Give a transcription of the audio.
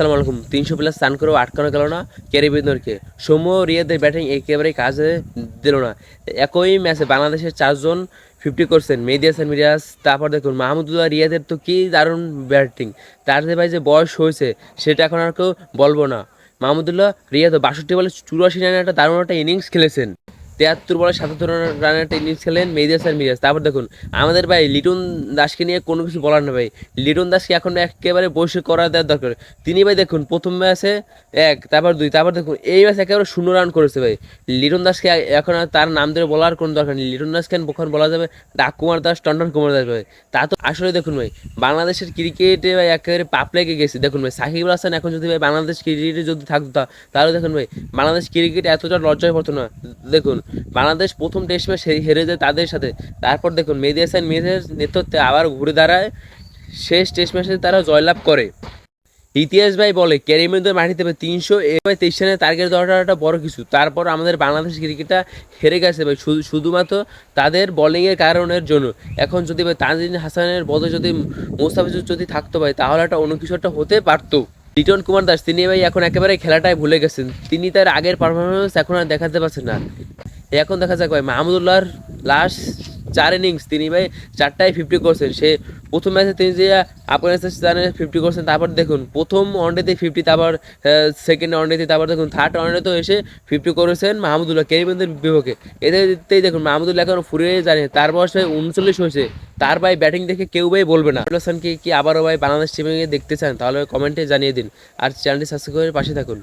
আসসালামু আলাইকুম। তিনশো প্লাস স্নান করেও আটকানো গেল না ক্যারিবিয়ানকে সৌম্য রিয়াদের ব্যাটিং একেবারেই কাজে দিল না। একই ম্যাচে বাংলাদেশের চারজন ফিফটি করছেন। মেহেদি হাসান মিরাজ, তারপর দেখুন, মাহমুদুল্লাহ রিয়াদের তো কি দারুণ ব্যাটিং। তার যে ভাই যে বয়স হয়েছে, সেটা এখন আর কেউ বলব না। মাহমুদুল্লাহ রিয়াদ বাষট্টি বলে চুরাশি রানের একটা দারুণ একটা ইনিংস খেলেছেন। তিয়াত্তর বলে সাতাত্তর রানের একটা ইনিংস খেলেন মেহেদি হাসান মিরাজ তারপর দেখুন, আমাদের ভাই লিটন দাসকে নিয়ে কোনো কিছু বলার না ভাই। লিটন দাসকে এখন একেবারে বসে করা দেওয়ার দরকার। তিনি ভাই দেখুন, প্রথম ম্যাচে এক, তারপর দুই, তারপর দেখুন, এই ম্যাচে একেবারে শূন্য রান করেছে ভাই। লিটন দাসকে এখন আর তার নাম ধরে বলার কোনো দরকার নেই। লিটন দাসকে কখন বলা যাবে? ডাক কুমার দাস টন্ডন কুমার দাস ভাই। তা তো আসলে দেখুন ভাই, বাংলাদেশের ক্রিকেটে ভাই একেবারে পাপ লেগে গেছে। দেখুন ভাই সাকিবুল হাসান এখন যদি ভাই বাংলাদেশ ক্রিকেটে যদি থাকতো তাহলে দেখুন ভাই, বাংলাদেশ ক্রিকেট এতটা লজ্জায় পড়তো না। দেখুন বাংলাদেশ প্রথম টেস্ট ম্যাচ হেরে যায় তাদের সাথে। তারপর দেখুন, মেহেদি হাসান মিরাজের নেতৃত্বে আবার ঘুরে দাঁড়ায়। শেষ টেস্ট ম্যাচে তারা জয়লাভ করে। ইতিহাস ভাই বলে ক্যারিমেন্দ্র মাটিতে তিনশো এবার তেইশ রানের টার্গেট দেওয়াটা বড় কিছু। তারপর আমাদের বাংলাদেশ ক্রিকেটটা হেরে গেছে ভাই শুধুমাত্র তাদের বোলিংয়ের কারণের জন্য। এখন যদি ভাই তানজিন হাসানের বদলে যদি মোস্তাফিজুর যদি থাকতো ভাই, তাহলে একটা অন্য কিছু একটা হতে পারতো। লিটন কুমার দাস, তিনি ভাই এখন একেবারে খেলাটাই ভুলে গেছেন। তিনি তার আগের পারফরমেন্স এখন আর দেখাতে পারছেন না। এখন দেখা যাক ভাই, মাহমুদুল্লাহর লাস্ট চার ইনিংস তিনি ভাই চারটায় ফিফটি করছেন। সে প্রথম ম্যাচে তিনি যে আফগানিস্তানে ফিফটি করছেন, তারপর দেখুন, প্রথম ওয়ানডেতে ফিফটি তারপর সেকেন্ড ওয়ানডেতে তারপর দেখুন থার্ড ওয়ানডেতেও এসে ফিফটি করেছেন মাহমুদুল্লাহ কেরিমেন্দের বিপক্ষে। এদেরতেই দেখুন, মাহমুদুল্লাহ এখন ফুরিয়ে জানে তার বয়স ভাই উনচল্লিশ হয়েছে। তার ভাই ব্যাটিং দেখে কেউ ভাই বলবে না। হাসানকে কি আবারও ভাই বাংলাদেশ টিমে দেখতে চান? তাহলে কমেন্টে জানিয়ে দিন। আর চ্যানেলটি সাবস্ক্রাইব করে পাশে থাকুন।